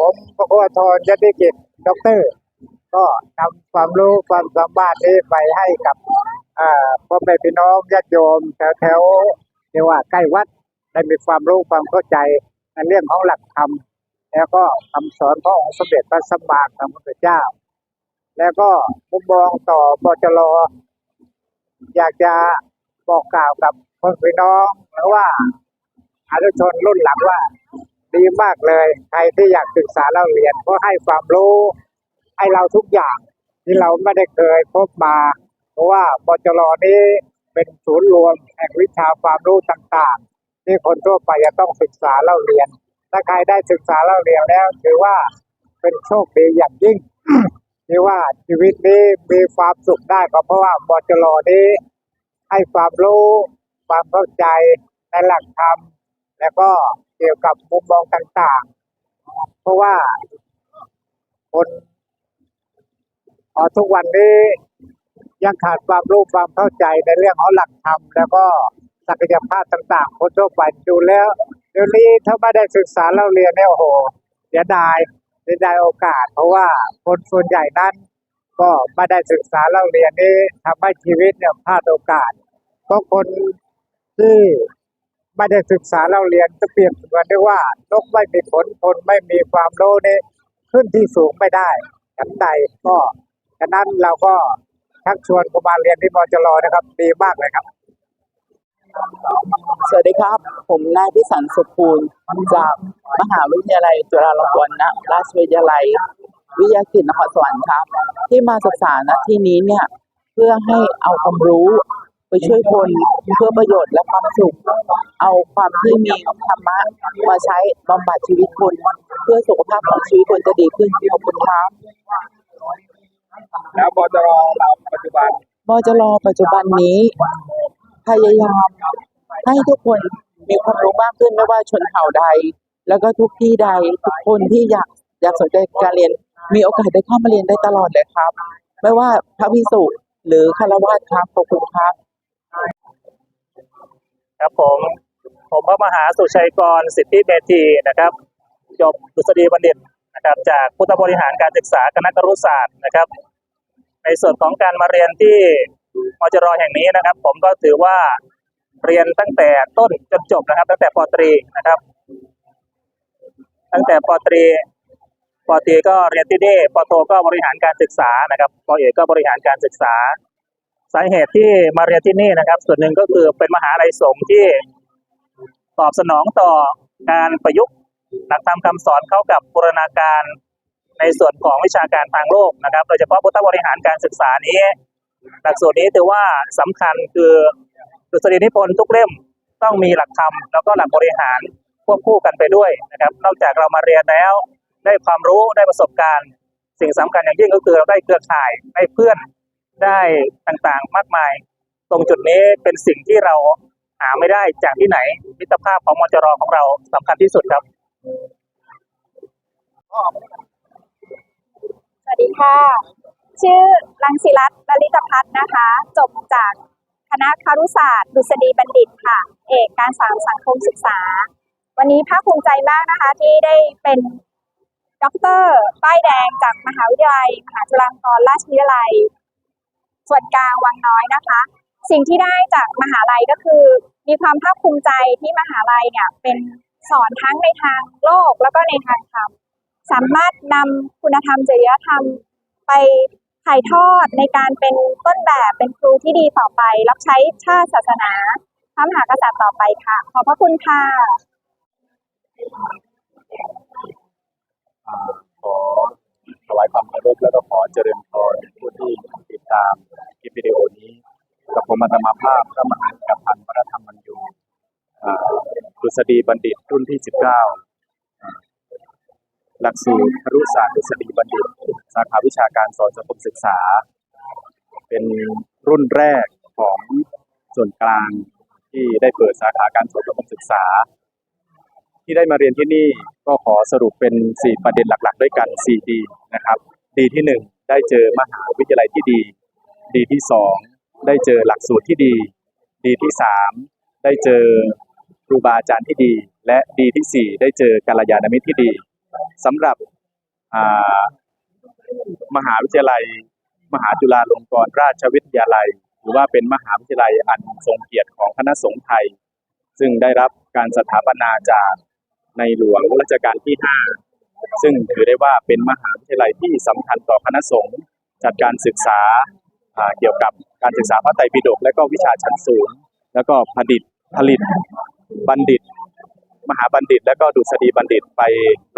ผมประโทรยติกิจด็อกเตอร์ ก็นำความรู้ความสามารถนี้ไปให้กับอ่าพ่อแม่พี่น้องญาติโยมแถวแถวๆเรียกว่าใกล้วัดได้มีความรู้ความเข้าใจในเรื่องของหลักธรรมแล้วก็คำสอนขององค์สมเด็จพระสัมมาสัมพุทธเจ้า แล้วก็มุมมองต่อบจรอยากจะบอกกล่าวกับพ่อพี่น้องหรือว่าอาชนรุ่นหลังว่า ดีมากเลย ใครที่อยากศึกษาเล่าเรียนก็ให้ความรู้ให้เราทุกอย่างที่เราไม่ได้เคยพบมา เพราะว่าบจรนี้เป็นศูนย์รวมแห่งวิชาความรู้ต่างๆ ที่คนทั่วไปจะต้องศึกษาเล่าเรียน ถ้าใครได้ศึกษาเล่าเรียนแล้ว ถือว่าเป็นโชคดีอย่างยิ่งที่ว่าชีวิตนี้มีความสุขได้ก็เพราะว่าบจรนี้ให้ความรู้ความเข้าใจในหลักธรรมแล้วก็ เกี่ยวกับมุมมองต่างๆ เพราะว่าคนทุกวันนี้ยังขาดความรู้ความเข้าใจในเรื่องของหลักธรรมแล้วก็ศักยภาพต่างๆ คนทั่วไปดูแล้วเดี๋ยวนี้ถ้าไม่ได้ศึกษาเราเรียนเนี่ยโอ้โหเสียดายเสียดายโอกาส เพราะว่าคนส่วนใหญ่นั้น ก็ไม่ได้ศึกษาเราเรียนนี้ทำให้ชีวิตเนี่ยพลาดโอกาสเพราะคนที่ ไม่ได้ศึกษาเราเรียนจะเปรียบเสมือนได้ว่านกไม่มีขนคนไม่มีความรู้นี่ขึ้นที่สูงไม่ได้ฉันใดก็ฉะนั้นเราก็ชักชวนเขามาเรียนที่มจรนะครับดีมากเลยครับ สวัสดีครับ ผมนายพิสันสุภูลจากมหาวิทยาลัยจุฬาลงกรณ์ราชวิทยาลัย วิทยาเขตนครสวรรค์ครับ ที่มาศึกษาณที่นี้เนี่ยเพื่อให้เอาความรู้ ไปช่วยคนเพื่อประโยชน์และความสุข เอาความที่มีธรรมะมาใช้บำบัดชีวิตคน เพื่อสุขภาพของชีวิตคนจะดีขึ้นขอบคุณครับแล้วบจรเราปัจจุบันบจรปัจจุบันนี้ พยายามให้ทุกคนมีความรู้มากขึ้นไม่ว่าชนเผ่าใด แล้วก็ทุกที่ใดทุกคนที่อยากอยากสนใจการเรียนมีโอกาสได้เข้ามาเรียนได้ตลอดเลยครับ ไม่ว่าพระพิสุหรือคารวะครับขอบคุณครับ ครับผมผมพระมหาสุชัยกรสิทธิเมธีนะครับจบดุษฎีบัณฑิตนะครับ จากพุทธบริหารการศึกษาคณะครุศาสตร์นะครับ ในส่วนของการมาเรียนที่มจรแห่งนี้นะครับ ผมก็ถือว่าเรียนตั้งแต่ต้นจนจบนะครับ ตั้งแต่ปตรีนะครับ ตั้งแต่ปตรีปตรีก็เรียนที่นี่ปโทก็บริหารการศึกษานะครับปเอกก็บริหารการศึกษา สาเหตุที่มาเรียนที่นี่นะครับ ส่วนหนึ่งก็คือเป็นมหาลัยสงฆ์ที่ตอบสนองต่อการประยุกต์หลักธรรมคำสอนเข้ากับบูรณาการในส่วนของวิชาการทางโลกนะครับ โดยเฉพาะพุทธบริหารการศึกษานี้ หลักสูตรนี้ถือว่าสำคัญคือดุษฎีนิพนธ์ทุกเล่มต้องมีหลักธรรมแล้วก็หลักบริหารควบคู่กันไปด้วยนะครับ นอกจากเรามาเรียนแล้ว ได้ความรู้ได้ประสบการณ์ สิ่งสำคัญอย่างยิ่งก็คือเราได้เครือข่ายได้เพื่อน ได้ต่างๆ มากมาย ตรงจุดนี้เป็นสิ่งที่เราหาไม่ได้จากที่ไหน มิตรภาพของมจรของเราสำคัญที่สุดครับ สวัสดีค่ะ ชื่อรังสิรัตน์ลลิตพัฒน์นะคะ จบจากคณะคารุศาสตร์ดุษฎีบัณฑิตค่ะ เอกการสารสังคมศึกษา วันนี้ภาคภูมิใจมากนะคะ ที่ได้เป็นด็อกเตอร์ป้ายแดงจากมหาวิทยาลัย มหาจุฬาลงกรณราชวิทยาลัย ส่วนกลางวังน้อยนะคะ สิ่งที่ได้จากมหาลัยก็คือ มีความภาคภูมิใจที่มหาลัยเนี่ยเป็นสอนทั้งในทางโลกแล้วก็ในทางธรรมสามารถนำคุณธรรมจริยธรรมไปถ่ายทอดในการเป็นต้นแบบเป็นครูที่ดีต่อไป รับใช้ชาติศาสนาพระมหากษัตริย์ต่อไปค่ะ ขอบพระคุณค่ะขอถวายความเคารพแล้วก็ขอเจริญพรผู้ที่ ตามคลิปวิดีโอนี้กับผมอาตมาภาพพระมหากัปพันธ์วรธรรมบรรยูอ่าดุษฎีบัณฑิตรุ่นที่ 19อ่าหลักสูตรครุศาสตร์ดุษฎีบัณฑิต สาขาวิชาการสอนสังคมศึกษา เป็นรุ่นแรกของส่วนกลางที่ได้เปิดสาขาการสอนสังคมศึกษา ที่ได้มาเรียนที่นี่ก็ขอสรุปเป็น 4 ประเด็นหลักๆ ด้วยกัน 4 ดีนะครับ ดีที่ 1 ได้เจอมหาวิทยาลัยที่ดี ดีที่2ได้เจอหลักสูตรที่ดี ดีที่3ได้เจอครูบาอาจารย์ที่ดี และดีที่4ได้เจอกัลยาณมิตรที่ดีสำหรับมหาวิทยาลัย มหาจุฬาลงกรณราชวิทยาลัย หรือว่าเป็นมหาวิทยาลัยอันทรงเกียรติของคณะสงฆ์ไทย ซึ่งได้รับการสถาปนาจากในหลวงรัชกาลที่ 5 ซึ่งถือได้ว่าเป็นมหาวิทยาลัยที่สำคัญต่อคณะสงฆ์จัดการศึกษา เกี่ยวกับการศึกษาพระไตรปิฎกและก็วิชาชั้นสูง แล้วก็ผลิตผลิตบัณฑิต มหาบัณฑิต และก็ดุษฎีบัณฑิตไป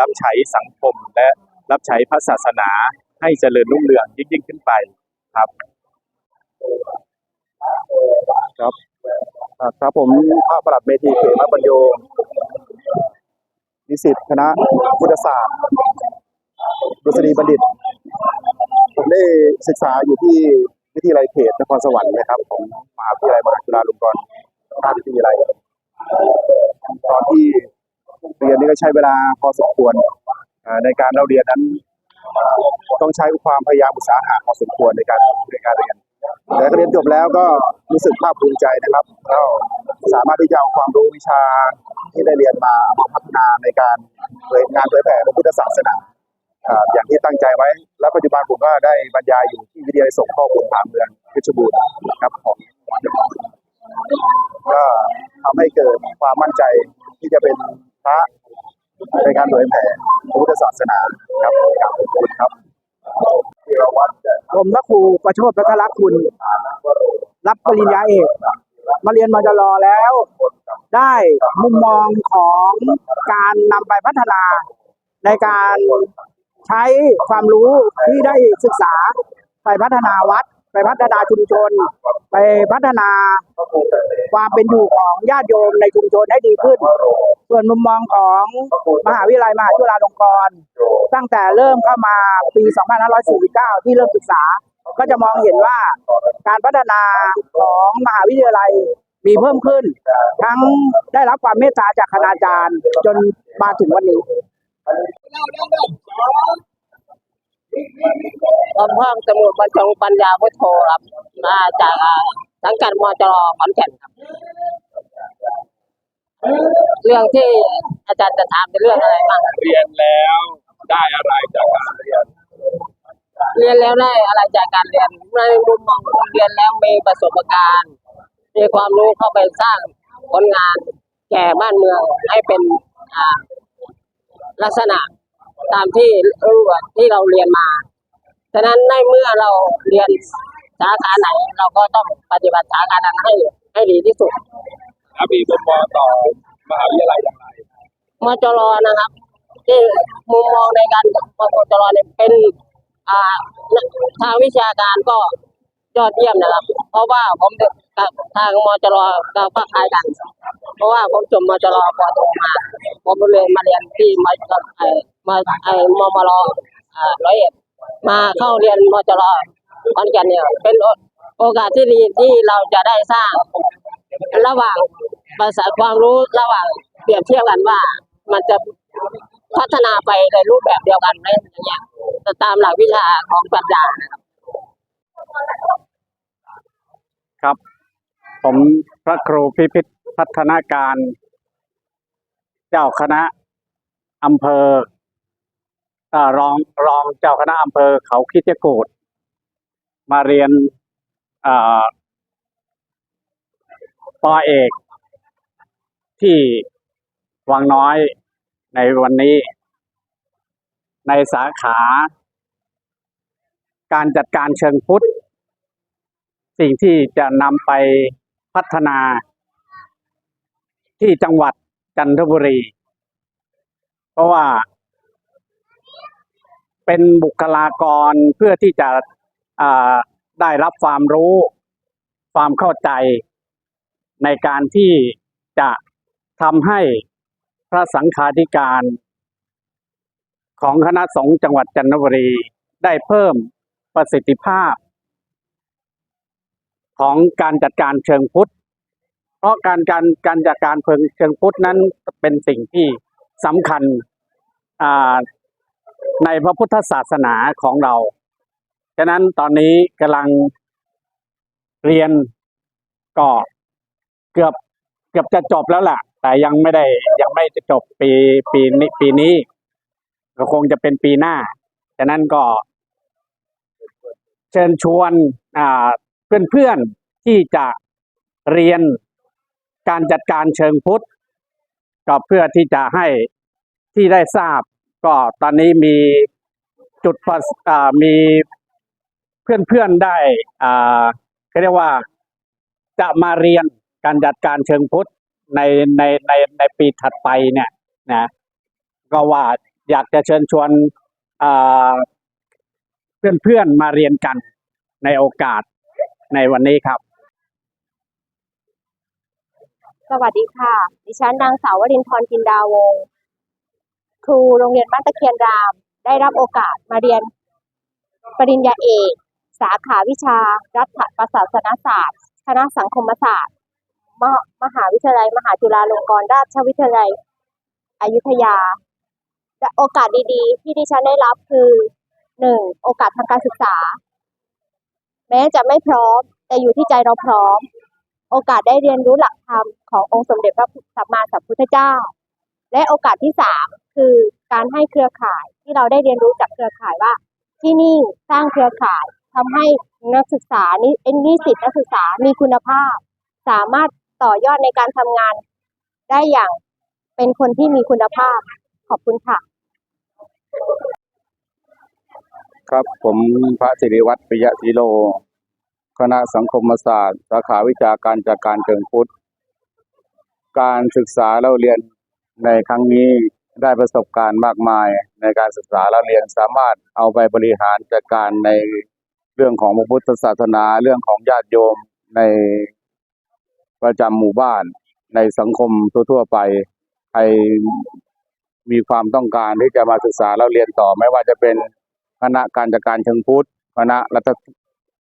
รับใช้สังคม และรับใช้พระศาสนาให้เจริญรุ่งเรืองยิ่งยิ่งขึ้นไปครับ ครับครับผมพระประหลัดเมธีเขมบรรโยนิสิตคณะพุทธศาสตร์ดุษฎีบัณฑิต ผมได้ศึกษาอยู่ที่ วิทยาลัยเขตนครสวรรค์นะครับ ของมหาวิทยาลัยมหาจุฬาลงกรณราชวิทยาลัยตอนที่เรียนนี่ก็ใช้เวลาพอสมควรในการเราเรียนนั้น ต้องใช้ความพยายามอุตสาหะพอสมควรในการในการเรียน แต่เรียนจบแล้วก็รู้สึกภาคภูมิใจนะครับก็สามารถที่จะเอาความรู้วิชาที่ได้เรียนมาเอามาพัฒนาในการเผยงานเผยแผ่พระพุทธศาสนา อย่างที่ตั้งใจไว้ และปัจจุบันผมก็ได้บรรยายอยู่ที่วิทยาลัยสงฆ์ข้อมูลผ่านเมืองเพชรบูรณ์ครับของก็ทำให้เกิดความมั่นใจที่จะเป็นพระในการเผยแผ่พระพุทธศาสนาครับขอบคุณครับผมพระครูประโชดพัทรคุณ รับปริญญาเอก มาเรียนมาจะรอแล้ว ได้มุมมองของการนำไปพัฒนาในการ ใช้ความรู้ที่ได้ศึกษาไปพัฒนาวัด ไปพัฒนาชุมชน ไปพัฒนาความเป็นอยู่ของญาติโยมในชุมชนให้ดีขึ้น ส่วนมุมมองของมหาวิทยาลัยมหาจุฬาลงกรณ์ตั้งแต่เริ่มเข้ามาปี 2549 ที่เริ่มศึกษา ก็จะมองเห็นว่าการพัฒนาของมหาวิทยาลัยมีเพิ่มขึ้น ทั้งได้รับความเมตตาจากคณาจารย์จนมาถึงวันนี้ ผมเพิ่มสมุดบรรจงปัญญาพุทโธครับ มาจากสังกัดมจรขอนแก่นครับ เรื่องที่อาจารย์จะถามเป็นเรื่องอะไรบ้างครับเรียนแล้วได้อะไรจากการเรียน เรียนแล้วได้อะไรจากการเรียนในมุมมองของเรียนแล้วมีประสบการณ์ มีความรู้เข้าไปสร้างผลงานแก่บ้านเมืองให้เป็นอ่า ลักษณะตามที่รู้ว่าที่เราเรียนมา ฉะนั้นในเมื่อเราเรียนสาขาไหน เราก็ต้องปฏิบัติสาขานั้นให้ให้ดีที่สุดแล้วมีมุมมองต่อมหาวิทยาลัยอย่างไรมจรนะครับ ที่มุมมองในการมจรเนี่ยเป็นอ่าทางวิชาการก็ ยอดเยี่ยมนะครับ เพราะว่าผมกับทางมจรก็คล้ายกัน เพราะว่าผมจบมจรปอโทมาผมเรียมาเรียนที่มไอมไอมมรอร้อยเอ็ดมาเข้าเรียนมจรขอนแก่นเนี่ยเป็นโอกาสที่ดีที่เราจะได้สร้างระหว่างภาษาความรู้ระหว่างเปรียบเทียบกันว่ามันจะพัฒนาไปในรูปแบบเดียวกันไหมอย่างเงี้ยตามหลักวิชาของปรัชญานะครับ ครับ ผมพระครูพิพิธพัฒนาการ เจ้าคณะอำเภออรองรองเจ้าคณะอำเภอเขาคิดจกูดมาเรียนปอเอก ที่วังน้อยในวันนี้ ในสาขา การจัดการเชิงพุทธ สิ่งที่จะนำไปพัฒนาที่จังหวัดจันทบุรี เพราะว่าเป็นบุคลากรเพื่อที่จะได้รับความรู้ความเข้าใจในการที่จะทำให้พระสังฆาธิการ ของคณะสงฆ์จังหวัดจันทบุรีได้เพิ่มประสิทธิภาพ ของการจัดการเชิงพุทธ เพราะการการการจัดการเชิงเชิงพุทธนั้นเป็นสิ่งที่สำคัญในพระพุทธศาสนาของเรา ฉะนั้นตอนนี้กำลังเรียนก็เกือบเกือบจะจบแล้วล่ะ แต่ยังไม่ได้ยังไม่จะจบปีปีนี้ปีนี้ก็คงจะเป็นปีหน้า ฉะนั้นก็เชิญชวนอ่า เพื่อนๆที่จะเรียนการจัดการเชิงพุทธก็เพื่อที่จะให้ที่ได้ทราบ ก็ตอนนี้มีจุดประสอ่ามีเพื่อนๆได้อ่าเขาเรียกว่าจะมาเรียนการจัดการเชิงพุทธในในในในปีถัดไปเนี่ยนะก็ว่าอยากจะเชิญชวนอ่าเพื่อนๆมาเรียนกันในโอกาส ในวันนี้ครับ สวัสดีค่ะ ดิฉันนางสาววรินทร์จินดาวงครูโรงเรียนบ้านตะเคียนราม ได้รับโอกาสมาเรียนปริญญาเอก สาขาวิชา รัฐประศาสนศาสตร์ คณะสังคมศาสตร์มหมหาวิทยาลัย มหาจุฬาลงกรณราชวิทยาลัยอยุธยาโอกาสดีๆ ที่ดิฉันได้รับคือหนึ่งโอกาสทางการศึกษา แม้จะไม่พร้อม แต่อยู่ที่ใจเราพร้อม โอกาสได้เรียนรู้หลักธรรมขององค์สมเด็จพระสัมมาสัมพุทธเจ้า และโอกาสที่สามคือการให้เครือข่ายที่เราได้เรียนรู้จากเครือข่ายว่า ที่นี่สร้างเครือข่ายทำให้นักศึกษานิเอ็นนิสิตนักศึกษามีคุณภาพ สามารถต่อยอดในการทำงาน ได้อย่างเป็นคนที่มีคุณภาพขอบคุณค่ะ ครับผมพระสิริวัตรปิยะศิโล คณะสังคมศาสตร์ สาขาวิชาการจัดการเชิงพุทธ การศึกษาเราเรียนในครั้งนี้ได้ประสบการณ์มากมายในการศึกษาเราเรียนสามารถเอาไปบริหารจัดการในเรื่องของพระพุทธศาสนาเรื่องของญาติโยมในประจำหมู่บ้านในสังคมทั่วๆไปใครมีความต้องการที่จะมาศึกษาเราเรียนต่อไม่ว่าจะเป็น คณะการจัดการเชิงพุทธ คณะรัฐ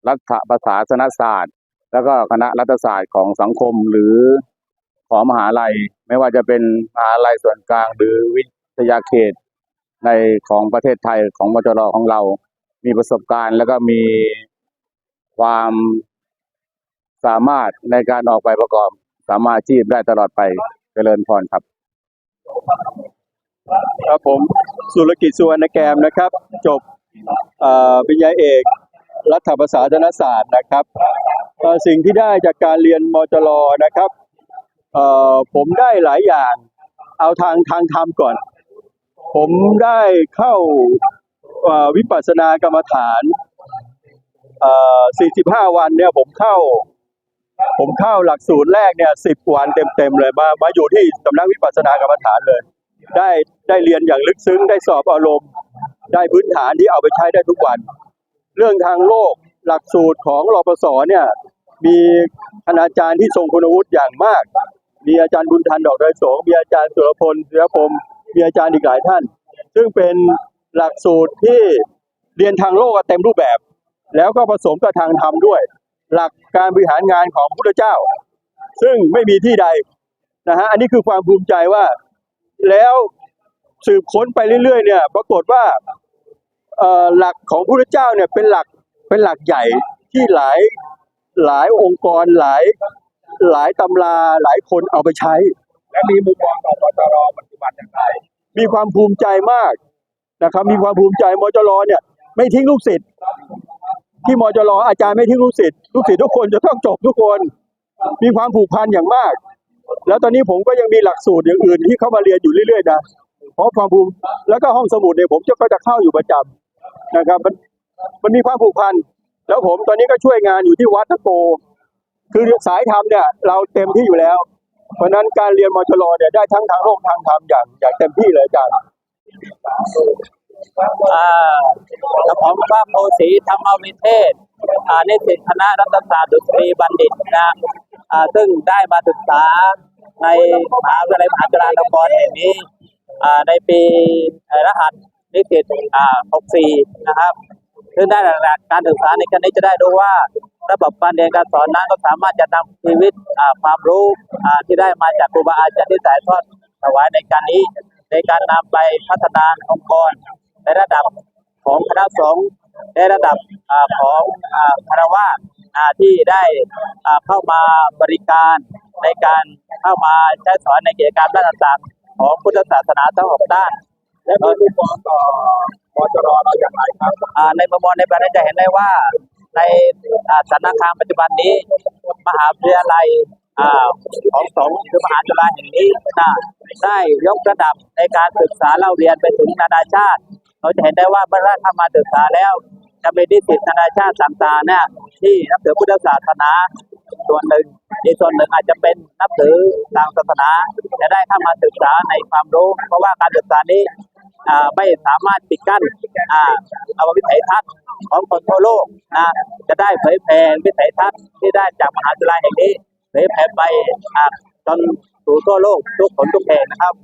รัฐประศาสนศาสตร์ แล้วก็คณะรัฐศาสตร์ของสังคมหรือของมหาลัย ไม่ว่าจะเป็นมหาลัยส่วนกลางหรือวิทยาเขตในของประเทศไทยของมจรของเรา มีประสบการณ์แล้วก็มีความสามารถในการออกไปประกอบสามารถอาชีพได้ตลอดไปเจริญพรครับ ครับผม สุรกิจสุวรรณแกมนะครับ จบ ปริญญาเอกรัฐประศาสนศาสตร์นะครับสิ่งที่ได้จากการเรียนมจรนะครับผมได้หลายอย่างเอาทางทางธรรมก่อน ผมได้เข้าวิปัสสนากรรมฐาน 45 วันเนี่ยผมเข้า ผมเข้าหลักสูตรแรกเนี่ย10วันเต็มๆเลยมามาอยู่ที่สำนักวิปัสสนากรรมฐานเลย ได้ได้เรียนอย่างลึกซึ้งได้สอบอารมณ์ ได้พื้นฐานที่เอาไปใช้ได้ทุกวัน เรื่องทางโลกหลักสูตรของรอปศเนี่ยมีคณาจารย์ที่ทรงคุณวุฒิอย่างมาก มีอาจารย์บุญทันดอกไดสงมีอาจารย์สุรพลเสือพรมมีอาจารย์อีกหลายท่าน ซึ่งเป็นหลักสูตรที่เรียนทางโลกเต็มรูปแบบ แล้วก็ผสมกับทางธรรมด้วย หลักการบริหารงานของพระพุทธเจ้า ซึ่งไม่มีที่ใดนะฮะอันนี้คือความภูมิใจว่าแล้ว สืบค้นไปเรื่อยๆเนี่ยปรากฏว่าหลักของพระเจ้าเนี่ยเป็นหลักเป็นหลักใหญ่ที่หลายหลายองค์กรหลายหลายตำราหลายคนเอาไปใช้ และมีมุมมองของมจรปัจจุบันอย่างไรมีความภูมิใจมากนะครับมีความภูมิใจมจรเนี่ยไม่ทิ้งลูกศิษย์ที่มจรอาจารย์ไม่ทิ้งลูกศิษย์ลูกศิษย์ทุกคนจะต้องจบทุกคน มีความผูกพันอย่างมาก แล้วตอนนี้ผมก็ยังมีหลักสูตรอย่างอื่นที่เข้ามาเรียนอยู่เรื่อยๆนะ เพราะความภูมิแล้วก็ห้องสมุดเนี่ยผมจะก็จะเข้าอยู่ประจำนะครับ มันมันมีความผูกพันแล้วผมตอนนี้ก็ช่วยงานอยู่ที่วัดตะโก คือสายธรรมเนี่ย เราเต็มที่อยู่แล้ว เพราะนั้นการเรียนมอชลเนี่ยได้ทั้งทางโลกทางธรรมอย่างอย่างเต็มที่เลยอาจารย์อ่ากระผมพระโพสีธรรมวิเทศนิสิตคณะรัฐศาสตร์ดุษฎีบัณฑิตนะอ่าซึ่งได้มาศึกษาในมหาวิทยาลัยมหาจุฬาลงกรณ์แห่งนี้ ในปีรหัสนิสิต64 นะครับซึ่งได้หลักการศึกษาในครั้งนี้จะได้รู้ว่าระบบการเรียนการสอนนั้นก็สามารถจะนำชีวิตความรู้ที่ได้มาจากครูบาอาจารย์ที่ถ่ายทอดถวายในการนี้ ในการนำไปพัฒนาองค์กรในระดับของคณะสงฆ์ในระดับอของคารวะอ่าที่ได้เข้ามาบริการในการเข้ามาใช้สอนในกิจกรรมด้านต่างๆ ของพุทธศาสนาทั้งหกด้าน และมีมุมมองต่อมจรเราอย่างไรครับในมุมมองในประเด็นจะเห็นได้ว่า ในสถานการณ์ปัจจุบันนี้ มหาวิทยาลัยของสองคือมหาจุฬาแห่งนี้นะได้ยกระดับในการศึกษาเล่าเรียนไปถึงนานาชาติ เราจะเห็นได้ว่าเมื่อเราทำมาศึกษาแล้ว จะมีนิสิตนานาชาติต่างๆเนี่ยที่นับถือพุทธศาสนา ส่วนหนึ่งอีกส่วนหนึ่งอาจจะเป็นนับถือทางศาสนา จะได้เข้ามาศึกษาในความรู้ เพราะว่าการศึกษานี้ไม่สามารถปิดกั้นอ่าเอาวิสัยทัศน์ของคนทั่วโลกนะจะได้เผยแผ่วิสัยทัศน์ที่ได้จากมหาวิทยาลัยแห่งนี้เผยแผ่ไปจนสู่ทั่วโลกทุกคนทุกแห่งนะครับ